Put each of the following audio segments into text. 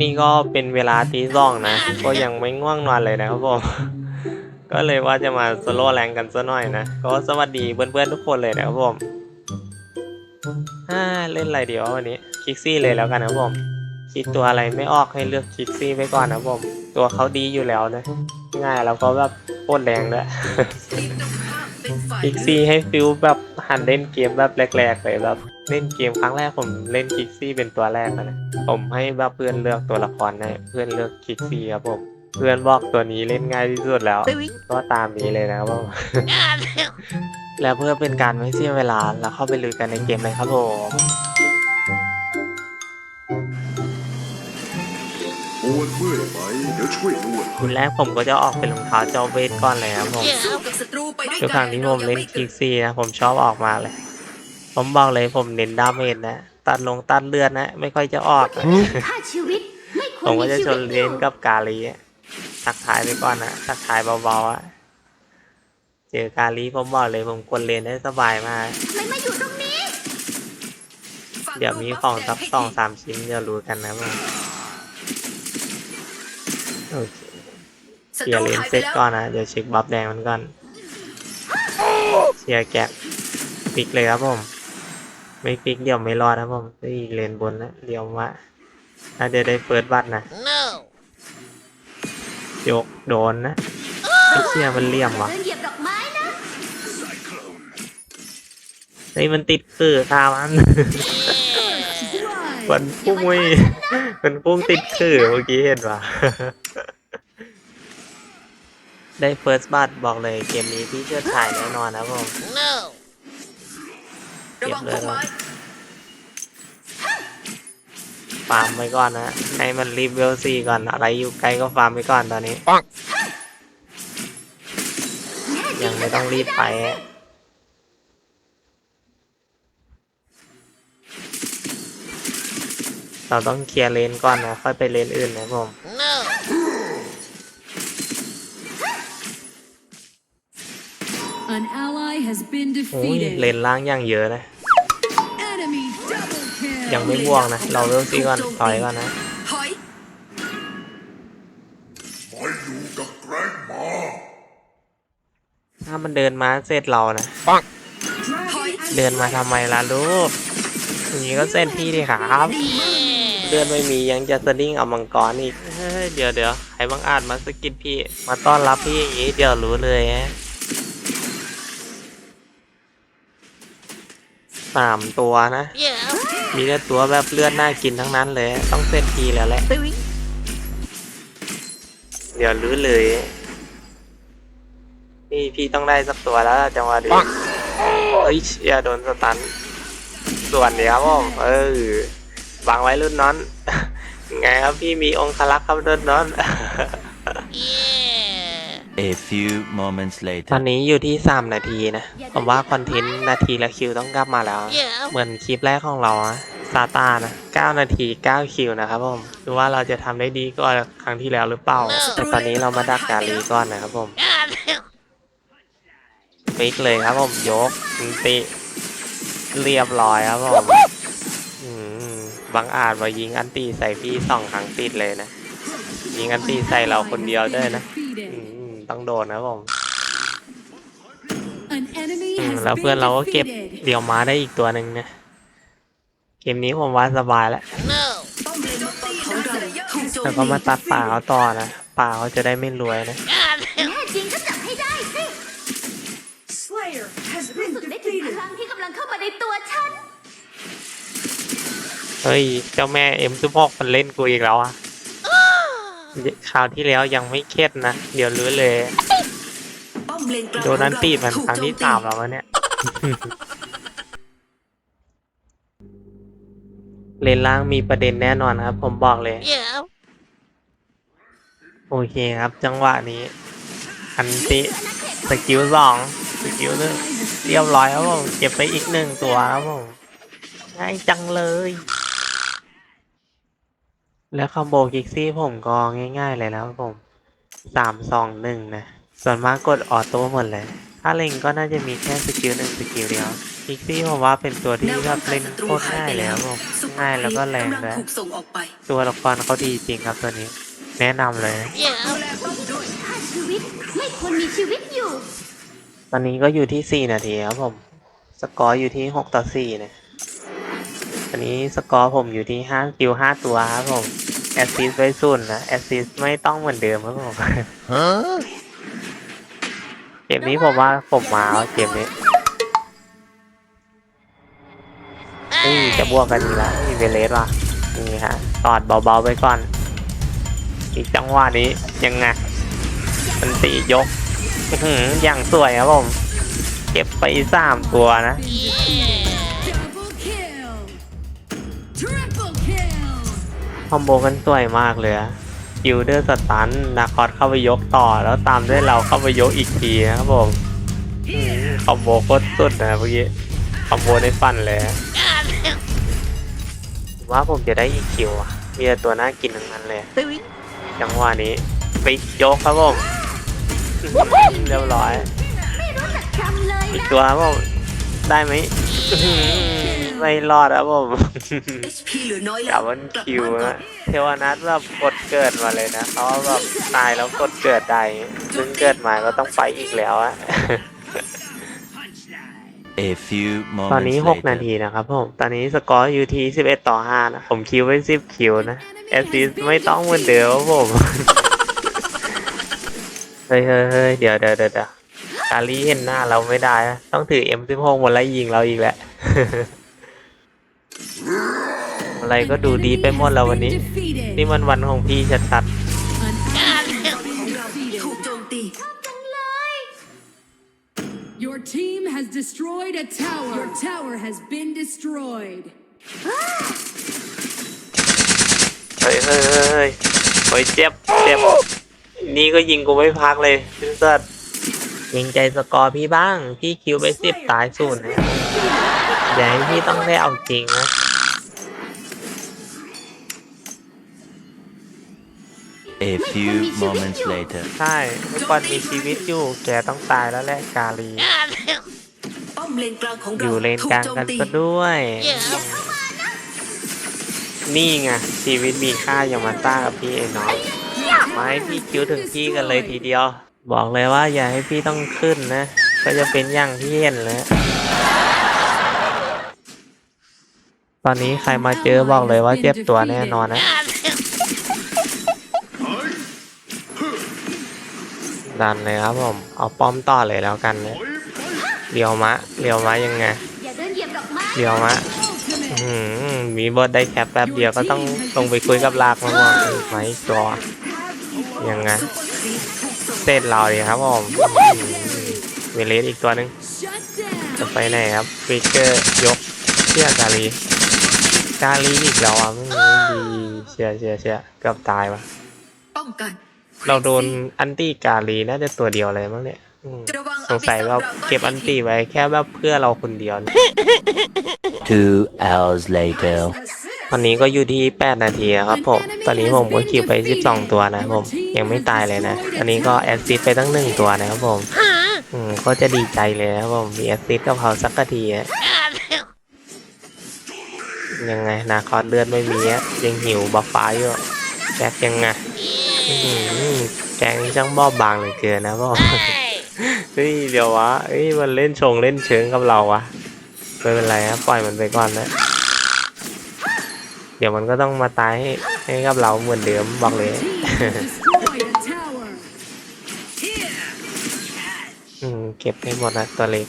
นี่ก็เป็นเวลาตีสองนะ ก็ยังไม่ง่วงนอนเลยนะครับผม ก็เลยว่าจะมาสโลว์แรงกันซะหน่อยนะ ก็สวัสดีเพื่อนๆทุกคนเลยนะครับผมอ่าเล่นอะไรเดี๋ยววันนี้คิกซี่เลยแล้วกันนะครับผมคิดตัวอะไรไม่ออกให้เลือกคิกซี่ไปก่อนนะครับผม ตัวเขาดีอยู่แล้วนะ ง่ายแล้วก็แบบโคตรแรงด้วยคิกซี่ให้ฟิลแบบหันเล่นเกมแบบแรกๆเลยแบบเล่นเกมครั้งแรกผมเล่นคิกซี่เป็นตัวแรกนะผมให้แบบเพื่อนเลือกตัวละครให้เพื่อนเลือกคิกซี่ครับผม เพื่อนบอกตัวนี้เล่นง่ายที่สุดแล้ว ก็ตามนี้เลยนะครับผมแล้วเพื่อเป็นการไม่เสียเวลาเราเข้าไปลุยกันในเกมเลยครับผมปวดเมื่อยไหมเดี๋ยวช่วยนวดคุณแรกผมก็จะออกเป็นรองเท้าเจ้าเวทก่อนเลยครับผมสู้กับศัตรูไปด้วยทุกคกัรั้งที่ผมเล่นคิกซี่นะผมชอบออกมาเลย ผมบอกเลยผมเน้นดาเมจนะ ตัดลงตัดเลือดนะ ไม่ค่อยจะออกอะค่าชีวิตไม่ควผรมก็มีจะชีชวินตอเลนยู่กับกาลีอะ ทักทายไปก่อนนะทักทายเบาๆอะเจอกาลีผมบอกเลยผมกดเลนได้สบายมากไม่มาอยู่ตรงนี้เดี๋ยวมีของสักสองสามชิ้นเดี๋ยวรู้กันนะมึงโอเคศัเคลียตร์รูเลนหายเสไปร็จแล้วก่อนนะเดี๋ยวเช็คบัฟแดงมันก่อนเคลียร์แกะปิกเลยครับผมไม่ปิกเดี๋ยวไม่รอดนะผมไอ้ยเลนบนนะเดี๋ยวมาน่าจะได้เปิดบัตรนะ ยกโดนนะไอ้เชี่ยมันเลี่ยมว่ะเหยียบดอกไม้นะไอ้มันติดคือคามันมันพุ่งไม่มันพุ่งติดคือเมื่อกี้เห็นปะได้เฟิร์สบัตบอกเลยเกมนี้พี่เชื่อถ่ายแน่นอนนะผมระวังพุ่มไม้ ฟาร์มไปก่อนนะ ให้มันรีบเวลซีก่อน อะไรอยู่ไกลก็ฟาร์มไปก่อนตอนนี้ ยังไม่ต้องรีบไปเราต้องเคลียร์เลนก่อนนะ ค่อยไปเลนอื่นนะผม An ally has been โอ้ย defeated. เลนล่างอย่างเยอะนะ Enemy double kill. ยังไม่ม่วงนะ เราเวลซีก่อนถอยก่อนนะถอยมาอยู่กับแกรงมาถ้ามันเดินมาเสร็จเรานะเดินมาทำไมล่ะลูกอย่างนี้ก็เส้นพี่ดิครับเดินไม่มียังจะสดิ้งเอามังกรอีกเฮ้ยเดี๋ยวเดี๋ยวใครบางอาจมาสกิดพี่ มาต้อนรับพี่อย่างนี้เดี๋ยวรู้เลยฮะ สามตัวนะ มีแต่ตัวแบบเลือดน่ากินทั้งนั้นเลย ต้องเส้นพี่แล้วแหละ เดี๋ยวรู้เลยพี่พี่ต้องได้สักตัวแล้วล่ะจังหวะนี้เฮ้ยอย่าโดนสตัน ส่วนเดียวครับผมเออวางไว้รุ่นนั้น ไงครับพี่มีองคลักษ์ครับรุ่นนั้น A few moments ตอน later. นี้อยู่ที่สามนาทีนะ ผมว่าคอนเทนต์นาทีละคิวต้องกลับมาแล้ว เหมือนคลิปแรกของเราอะซาตานะ 9 นาที 9 คิวนะครับผมดูว่าเราจะทำได้ดีกว่าครั้งที่แล้วหรือเปล่า แต่ตอนนี้เรามาดักกาลีก่อนนะครับผมฟิกเลยครับผมยกติเรียบร้อยครับผมอืมบางอาจมายิงอันตีใส่พี่สองครั้งติดเลยนะ ยิงอันตีใส่เราคนเดียวด้วยนะ Defeated. อืม ต้องโดนนะครับผม An enemy อืม has แล้วเพื่อน been เราก็เก็บ defeated. เดี่ยวม้าได้อีกตัวหนึ่งนะเกมนี้ผมว่าสบายแล้วป้อมเลนมังกรของเราถูกโจมแล้วก็มาตัดป่าเขาต่อนะป่าเขาจะได้ไม่รวยนะ แน่จริงก็จับให้ได้สิ Slayer has รู้สึกได้ถึงพลังที่กำลังเข้ามาในตัวฉัน เฮ้ย เจ้าแม่เอ็มซุปอกมันเล่นกูอีกแล้วอะ คราวที่แล้วยังไม่เข็ดนะ เดี๋ยวรู้เลยป้อมเลนกลางโดนันตีมันถูกครั้งที่โจตีสามแล้ววะเนี่ย เลนล่างมีประเด็นแน่นอนครับ ผมบอกเลย โอเคครับ จังหวะนี้ใครอันติสกิลสองสกิลหนึ่งเรียบร้อยครับผมเก็บไปอีกหนึ่งตัวครับผมง่ายจังเลย แล้วคอมโบกิกซี่ผมก็ง่ายๆเลยนะครับผมสามสองหนึ่งนะ ส่วนมากกดออโต้หมดเลย ถ้าเล็งก็น่าจะมีแค่สกิลหนึ่งสกิลเดียวกิกซี่ผมว่าเป็นตัวที่แบบเล่นโคตรง่ายเลยครับผมง่ายแล้วก็แรงกำลัด้วยถูกส่งออกไปตัวละครเขาดีจริงครับตัวนี้ แนะนำเลยนะถ้าชีวิตไม่ควรมีชีวิตอยู่ ตอนนี้ก็อยู่ที่สี่นาทีครับผม สกอร์อยู่ที่หกต่อสี่นะ ตอนนี้สกอร์ผมอยู่ที่ห้าคิวห้าตัวครับผม แอสซิสไว้ศูนย์นะแอสซิสไม่ต้องเหมือนเดิมครับผมเกมนี้ผมว่าผมมาเอาเกมนี้นี่จะบวกกันอีกแล้วมีเวเลสว่ะนี่ฮะตอดเบาๆไปก่อน อีกจังหวะนี้ยังไงมันตียกอื้อหืออย่างสวยครับผม เก็บไปสามตัวนะ คอมโบกันสวยมากเลยอะกิลเดอร์สตันนาคอสเข้าไปยกต่อแล้วตามด้วยเราเข้าไปยกอีกทีนะครับผมอื้อหือคอมโบโคตรสุดนะเมื่อกี้คอมโบในฟันเลยอะผมว่าผมจะได้อีกคิวอะมีแต่ตัวน่ากินทั้งนั้นเลยจังหวะนี้ไปยกครับผมอื้อหือเรียบร้อยไม่รู้จักจำเลยอีกนะตัวครับผมได้ไหมอื้อหือ ไม่รอดครับผม HP เหลือน้อยแล้กับววันกลับคิวบ้านก่อนะนเทวนัทแบบกดเกิดมาเลยนะเขาแบบตายแล้วกดเกิดได้ซึ่งเกิดมาก็ต้องไปอีกแล้วอะ A few ตอนนี้ moments 6 นา later. ทีนะครับผม ตอนนี้สกอร์อยู่ที่11 ต่อ 5 นะ ผมคิวไว้ 10 คิวนะ แอสซิสไม่ต้องเหมือนเดิมครับผม เฮ้ยเฮ้ยเฮ้ยเดี๋ยวเดี๋ยวเดี๋ยวเดี๋ยวกาลีเห็นหน้าเราไม่ได้นะต้องถือ M16 หมดไล่ยิงเราอีกแหละ อะไรก็ดูดีไปหมดแล้ววันนี้ Defeated. นี่มันวันของพี่ชัด An ally has been ถูก defeated. โจมตี Your team has destroyed a tower. Your tower has been destroyed. ๆเฮ้ยเฮ้ยเฮ้ยเฮ้ยโอ้ยเจ็บเจ็บนี่ก็ยิงกูไม่พักเลยพี่สัตว์ยิงใจสกอร์พี่บ้าง พี่คิวไปสิบตายศูนย์นะ อย่าให้พี่ต้องได้เอาจริงนะ A few moments later. ใช่เมื่อก่อนมีชีวิตอยู่ แกต้องตายแล้วแหละกาลี ป้อมเลนกลางของอเรายู่เลนถูกลางโจมกันตีซะด้วย นี่ไงชีวิตมีค่าอย่ามาซ่ากับพี่ไอ้น้องมาให้พี่คิวถึงพี่กันเลยทีเดียว บอกเลยว่าอย่าให้พี่ต้องขึ้นนะ ก็จะเป็นอย่างที่เห็นเลย ตอนนี้ใครมาเจอบอกเลยว่าเจ็บตัวแน่นอนนะดันเลยครับผม เอาป้อมต่อเลยแล้วกันเลยเลียวมะเลียวมะยังไงเดี่ยวมะมีบทได้แคปแป๊บเดียวก็ต้องลงไปคุยกับลากมาบอกไหมจอยังไงซุปเปอร์ครีปถูกส่งเร็จเราดีครับผมเวเลสอีกตัวหนึ่งจะไปไหนครับฟิกเกอร์ยก เชื่อกาลีกาลีอีกแล้วอะไม่ดีเชียร์เชียร์เชียร์เกือบตายวะป้องกันเราโดนอันตี้กาลีน่าจะตัวเดียวเลยมั้งเนี่ยอืมระวังสงสัยเราเก็บอันตี้ไว้แค่แบบเพื่อเราคนเดียว Two hours later. ตอนนี้ก็อยู่ที่ 8 นาทีอะครับผม ตอนนี้ผมก็คิวไป 12 ตัวนะครับผม ยังไม่ตายเลยนะ อันนี้ก็แอสซิสไปตั้งหนึ่งตัวนะครับผม อืมก็จะดีใจเลยนะครับผม มีแอสซิสกับเขาสักกะทีอะ ยังไงนาคอสเลือดไม่มีอะยังหิวบัฟฟ้าอยู่แจ็คยังไงอื้อหือแกงนี่ช่างบอบบางเหลือเกินนะพ่อเฮ้ยเดี๋ยววะเฮ้ยมันเล่นชงเล่นเชิงกับเราวะไม่เป็นไรครับปล่อยมันไปก่อนนะเดี๋ยวมันก็ต้องมาตายให้ให้กับเราเหมือนเดิมบอกเลย Team has destroyed a tower. อืมเก็บให้หมดนะตัวเล็ก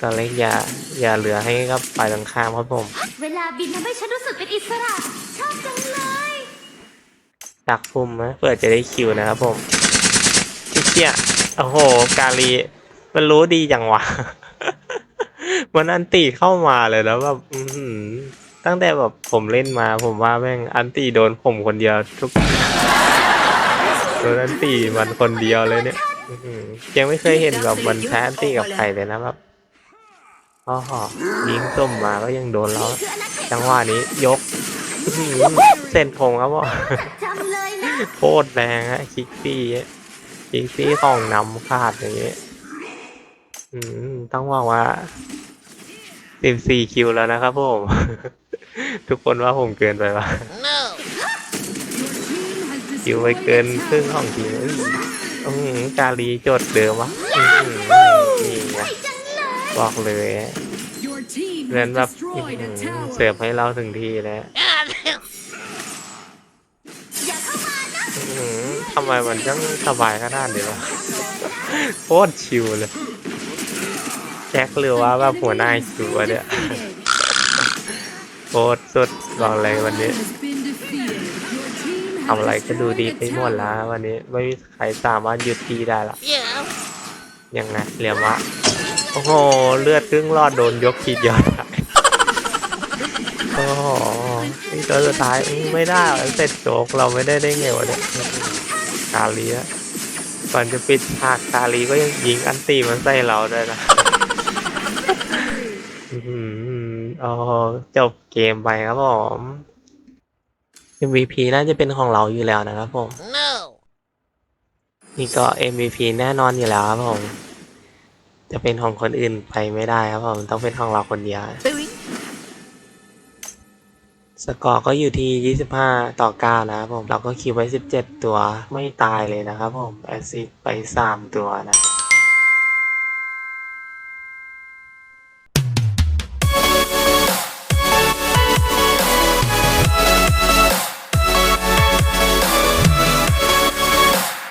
ตัวเล็กอย่าอย่าเหลือให้กับฝ่ายตรงข้ามครับผม เวลาบินทำให้ฉันรู้สึกเป็นอิสระ ชอบจังเลยดักพุ่มนะเพื่อจะได้คิวนะครับผมพี่เชี่ยโอ้โห กาลี มันรู้ดีจังวะ มันอันตีเข้ามาเลยแล้วแบบอื้อหือตั้งแต่แบบผมเล่นมา ผมว่าแม่งอันตีโดนผมคนเดียวทุกรดนอันตีมันคนเดียวเลยเนี่ยอื้อหือยังไม่เคยเห็นแบบมันแพ้อันตีกับใครเลยนะแบบ อ๋อยิงส้มมาก็ยังโดนแล้วคืออาณาเขตจังหวะนี้ยกอื้อหือเส้นทงครับพ่อจำเลยนะโคตรแรงฮะคิกซี่คิกซี่ของนำขาดอย่างเงี้ยอืมต้องบอกว่าสิบสี่คิวแล้วนะครับผม ทุกคนว่าผมเกินไปปะ Your team has คิวไป destroyed เกิน a ครึ่ง tower. ของทีมอื้ออื้อหือกาลีโจทย์เดิมวะ บอกเลย Your team เรียน has แบบอื้อ destroyed หื a อ tower. เสิร์ฟให้เราถึงที่แล้วอย่าเข้ามานะอื้อหือทำไมมันจังสบายขนาดนี้วะโคตรชิวเลยแจ็คหรือว่าแบบหัวหน้าคิววะเนี่ยโคตรสุดบอกเลยวันนี้ Has been defeated. Your team ทำอะไร has ก็ดูดี destroyed ไป a หมดแล้ว tower. วันนี้ไม่มีใครสามารถหยุดทีได้ละยังไงเหลี่ยมวะโอ้โห เลือดครึ่งรอดโดนยกทีเดียวตายโอ้โหนี่ตัวสุดท้ายอื้อไม่ได้ว่ะเสร็จโจกเราไม่ได้ได้ไงวะเนี่ยกาลีอะก่อนจะปิดฉากกาลีก็ยังยิงอันตีมันใส่เราด้วยนะอื้อหือโอ้โหจบเกมไปครับผม MVP น่าจะเป็นของเราอยู่แล้วนะครับผมนี่ก็ MVP แน่นอนอยู่แล้วครับผม จะเป็นของคนอื่นไปไม่ได้ครับผมต้องเป็นของเราคนเดียว สกอร์ก็อยู่ที่ 25 ต่อ 9 นะครับผม เราก็คิวไว้ 17 ตัวไม่ตายเลยนะครับผม แอสซิสต์ไป 3 ตัวนะ